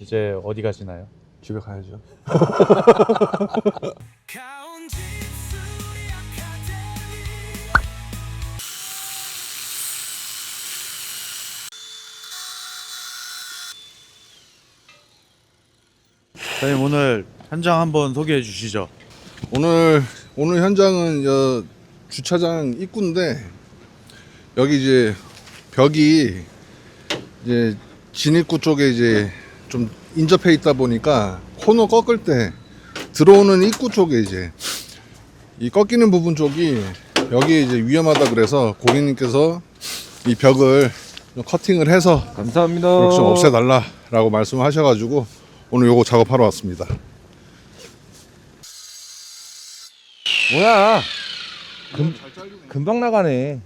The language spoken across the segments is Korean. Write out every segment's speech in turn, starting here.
이제 어디 가시나요? 집에 가야죠. 사장님 오늘 현장 한번 소개해 주시죠. 오늘 오늘 현장은 여 주차장 입구인데 여기 이제 벽이 이제 진입구 쪽에 이제 좀 인접해 있다 보니까 코너 꺾을 때 들어오는 입구 쪽에 이제 이 꺾이는 부분 쪽이 여기 이제 위험하다 그래서 고객님께서 이 벽을 좀 커팅을 해서 감사합니다. 이렇게 좀 없애달라라고 말씀하셔가지고 오늘 요거 작업하러 왔습니다. 뭐야? 금, 금방 나가네.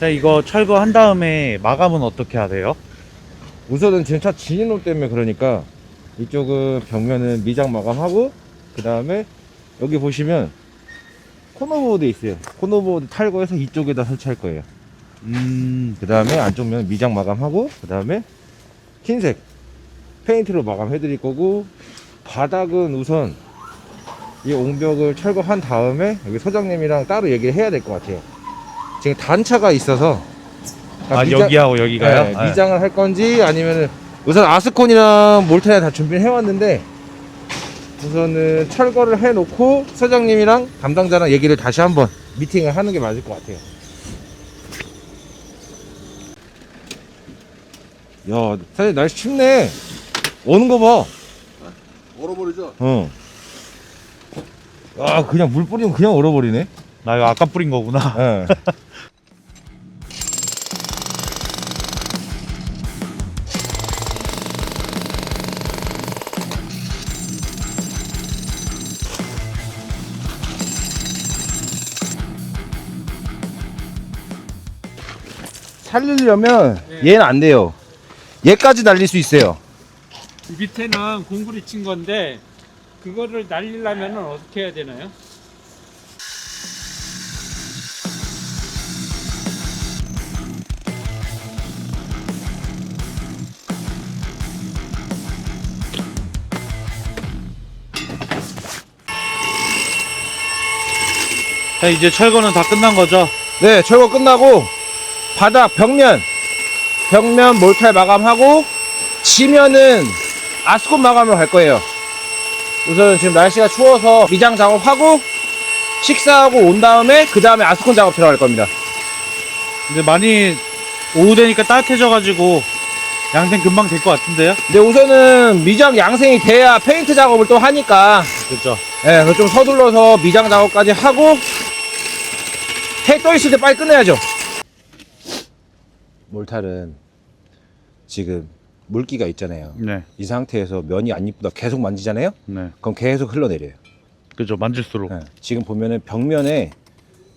자 이거 철거한 다음에 마감은 어떻게 하세요? 우선은 지금 차 진입로 때문에 그러니까 이쪽은 벽면은 미장 마감하고 그 다음에 여기 보시면 코너보드 있어요. 코너보드 탈거해서 이쪽에다 설치할 거예요. 음, 그 다음에 안쪽 면 미장 마감하고 그 다음에 흰색 페인트로 마감해 드릴 거고 바닥은 우선 이 옹벽을 철거한 다음에 여기 소장님이랑 따로 얘기를 해야 될 것 같아요 지금 단차가 있어서 아 미장- 여기하고 여기가요? 네, 네. 미장을 할 건지 아니면 우선 아스콘이랑 몰타에 다 준비를 해왔는데 우선은 철거를 해놓고 소장님이랑 담당자랑 얘기를 다시 한번 미팅을 하는 게 맞을 것 같아요 야, 사실 날씨 춥네. 오는 거 봐. 얼어버리죠? 어. 아, 그냥 물 뿌리면 그냥 얼어버리네. 나 이거 아까 뿌린 거구나. 예. 살리려면 얘는 안 돼요. 얘까지 날릴 수 있어요. 밑에는 공구리 친 건데 그거를 날리려면 어떻게 해야 되나요? 자 이제 철거는 다 끝난 거죠? 네, 철거 끝나고 바닥 벽면 벽면 몰탈 마감하고 지면은 아스콘 마감으로 갈 거예요. 우선 지금 날씨가 추워서 미장 작업하고 식사하고 온 다음에 그 다음에 아스콘 작업 들어갈 겁니다. 이제 많이 오후 되니까 따뜻해져가지고 양생 금방 될 것 같은데요? 근데 우선은 미장 양생이 돼야 페인트 작업을 또 하니까 그렇죠. 예, 그래서 좀 서둘러서 미장 작업까지 하고 해 떠 있을 때 빨리 끝내야죠. 몰탈은 지금 물기가 있잖아요. 네, 이 상태에서 면이 안 이쁘다 계속 만지잖아요? 네, 그럼 계속 흘러내려요. 그죠. 만질수록. 예. 지금 보면은 벽면에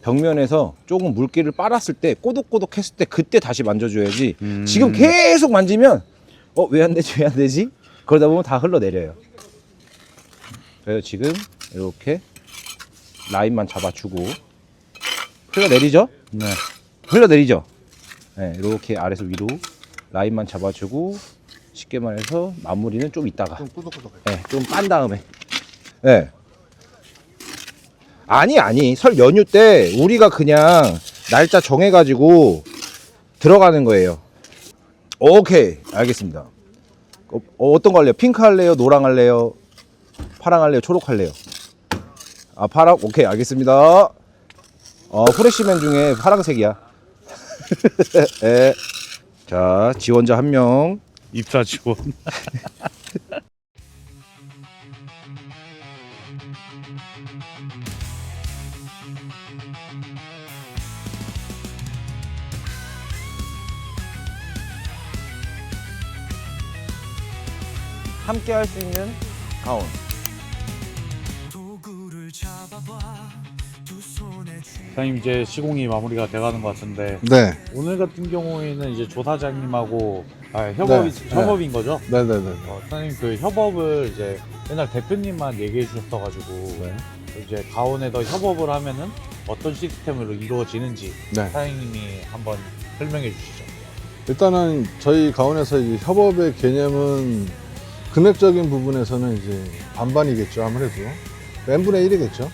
벽면에서 조금 물기를 빨았을 때 꼬독꼬독 했을 때 그때 다시 만져줘야지 음. 지금 계속 만지면 어 왜 안 되지 왜 안 되지 그러다 보면 다 흘러내려요 그래서 지금 이렇게 라인만 잡아주고 흘러내리죠 네. 흘러내리죠 네, 이렇게 아래서 위로 라인만 잡아주고 쉽게 말해서 마무리는 좀 이따가 좀 꾸덕꾸덕해. 네, 좀빤 다음에. 네. 아니, 아니. 설 연휴 때 우리가 그냥 날짜 정해가지고 들어가는 거예요. 오케이. 알겠습니다. 어, 어떤 거 할래요? 핑크 할래요? 노랑 할래요? 파랑 할래요? 초록 할래요? 아, 파랑? 오케이. 알겠습니다. 어, 프레시맨 중에 파랑색이야. 네. 자, 지원자 한 명. 입사 지원. 함께 할 수 있는 가온. 사장님 이제 시공이 마무리가 돼가는 것 같은데 네, 오늘 같은 경우에는 이제 조사장님하고 아, 협업이 네, 협업인 거죠? 네네네. 어, 사장님 그 협업을 이제 맨날 대표님만 얘기해 주셨어가지고 네. 이제 가온에서 협업을 하면은 어떤 시스템으로 이루어지는지 네. 사장님이 한번 설명해 주시죠. 일단은 저희 가온에서 이 협업의 개념은 금액적인 부분에서는 이제 반반이겠죠 아무래도 n분의 1이겠죠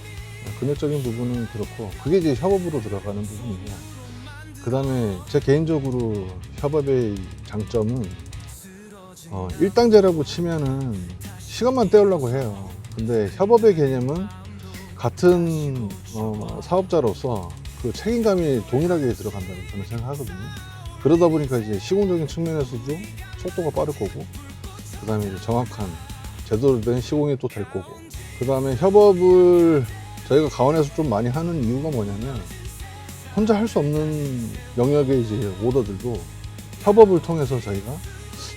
금액적인 부분은 그렇고 그게 이제 협업으로 들어가는 부분이고 그 다음에 제 개인적으로 협업의 장점은 어, 일당제라고 치면은 시간만 때우려고 해요. 근데 협업의 개념은 같은 어, 사업자로서 그 책임감이 동일하게 들어간다고 저는 생각하거든요. 그러다 보니까 이제 시공적인 측면에서도 속도가 빠를 거고 그 다음에 정확한 제대로 된 시공이 또 될 거고 그 다음에 협업을 저희가 가원에서 좀 많이 하는 이유가 뭐냐면 혼자 할 수 없는 영역의 이제 오더들도 협업을 통해서 저희가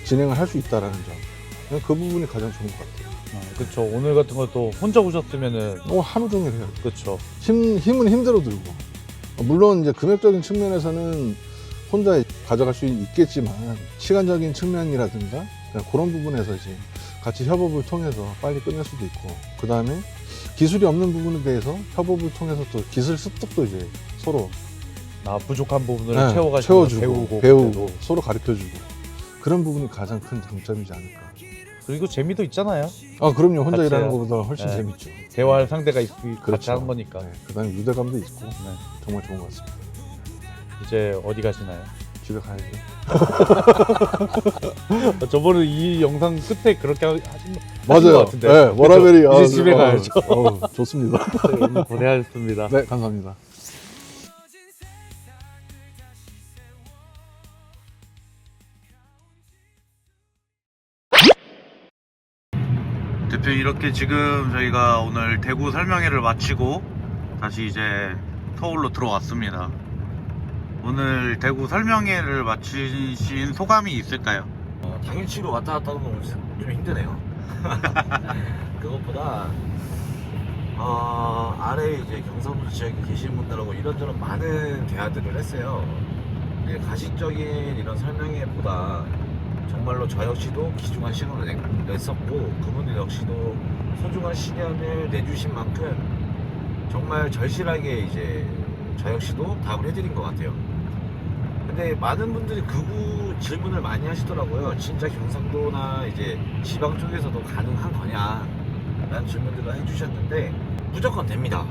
진행을 할 수 있다라는 점. 그 부분이 가장 좋은 것 같아요. 그렇죠. 오늘 같은 것도 혼자 오셨으면은 어, 하루 종일 해요. 그렇죠. 힘, 힘은 힘대로 들고. 어, 물론 이제 금액적인 측면에서는 혼자 가져갈 수 있겠지만 시간적인 측면이라든가 그런 부분에서 이제 같이 협업을 통해서 빨리 끝낼 수도 있고 그 다음에 기술이 없는 부분에 대해서 협업을 통해서 또 기술 습득도 이제 서로 나 부족한 부분을 네, 채워가지고 채워주고 배우고 배우고 그래도. 서로 가르쳐주고 그런 부분이 가장 큰 장점이지 않을까. 그리고 재미도 있잖아요. 아 그럼요 혼자 같이 일하는. 것보다 훨씬 네. 재밌죠. 대화할 상대가 있고 같이 그렇죠. 하는 거니까. 네, 그다음에 유대감도 있고 네. 정말 좋은 것 같습니다. 이제 어디 가시나요? 집에 가야죠. 저번에 이 영상 끝에 그렇게 하- 하신 거 맞아요. 것 같은데. 네, 워라벨이 그쵸? 이제 집에 가야죠. 어, 좋습니다. 네, 오늘 고생하셨습니다. 네, 감사합니다. 대표 이렇게 지금 저희가 오늘 대구 설명회를 마치고 다시 이제 서울로 들어왔습니다. 오늘 대구 설명회를 마치신 소감이 있을까요? 어, 당일치로 왔다 갔다 하는 건좀 힘드네요. 그것보다 어, 아래 이제 경상도 지역에 계신 분들하고 이런저런 많은 대화들을 했어요. 가식적인 이런 설명회보다 정말로 저 역시도 귀중한 시간을 내- 냈었고 그분들 역시도 소중한 시간을 내주신 만큼 정말 절실하게 이제 저 역시도 답을 해드린 것 같아요. 근데 많은 분들이 그구 질문을 많이 하시더라고요. 진짜 경상도나 이제 지방 쪽에서도 가능한 거냐? 라는 질문들을 해주셨는데 무조건 됩니다.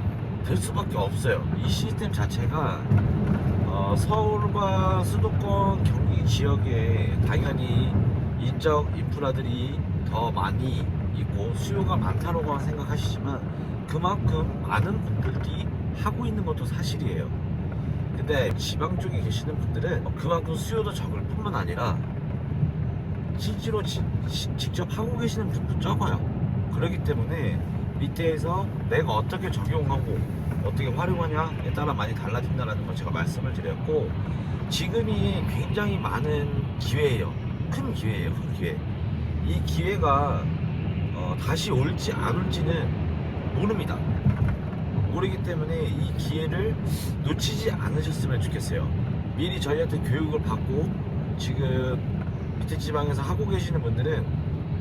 될 수밖에 없어요. 이 시스템 자체가 어, 서울과 수도권 경기 지역에 당연히 인적 인프라들이 더 많이 있고 수요가 많다고 생각하시지만 그만큼 많은 분들이 하고 있는 것도 사실이에요. 근데 지방 쪽에 계시는 분들은 그만큼 수요도 적을 뿐만 아니라 실제로 지- 시- 직접 하고 계시는 분도 적어요. 그렇기 때문에 밑에서 내가 어떻게 적용하고 어떻게 활용하냐에 따라 많이 달라진다는 걸 제가 말씀을 드렸고 지금이 굉장히 많은 기회예요. 큰 기회예요. 큰 기회. 이 기회가 어, 다시 올지 안 올지는 모릅니다. 모르기 때문에 이 기회를 놓치지 않으셨으면 좋겠어요. 미리 저희한테 교육을 받고 지금 밑에 지방에서 하고 계시는 분들은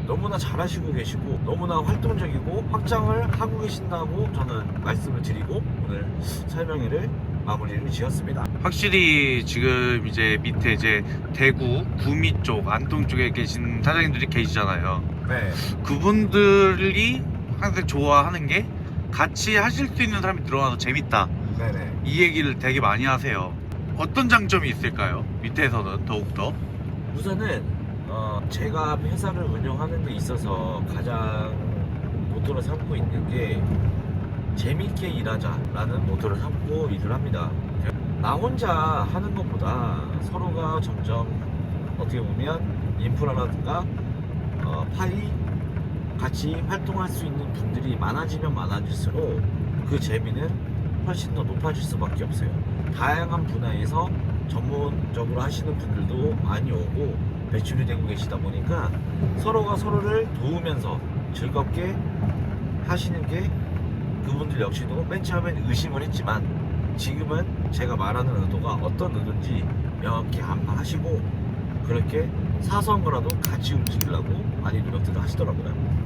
너무나 잘하시고 계시고 너무나 활동적이고 확장을 하고 계신다고 저는 말씀을 드리고 오늘 설명회를 마무리를 지었습니다. 확실히 지금 이제 밑에 이제 대구, 구미 쪽, 안동 쪽에 계신 사장님들이 계시잖아요. 네. 그분들이 항상 좋아하는 게 같이 하실 수 있는 사람이 들어와서 재밌다. 네네. 이 얘기를 되게 많이 하세요. 어떤 장점이 있을까요? 밑에서는 더욱더. 우선은 어, 제가 회사를 운영하는 데 있어서 가장 모토로 삼고 있는 게 재밌게 일하자라는 모토를 삼고 일을 합니다. 나 혼자 하는 것보다 서로가 점점 어떻게 보면 인프라라든가 어, 파이 같이 활동할 수 있는 분들이 많아지면 많아질수록 그 재미는 훨씬 더 높아질 수밖에 없어요. 다양한 분야에서 전문적으로 하시는 분들도 많이 오고 배출이 되고 계시다 보니까 서로가 서로를 도우면서 즐겁게 하시는 게 그분들 역시도 맨 처음엔 의심을 했지만 지금은 제가 말하는 의도가 어떤 의도인지 명확히 안파하시고 그렇게 사소한 거라도 같이 움직이려고 많이 노력들을 하시더라고요.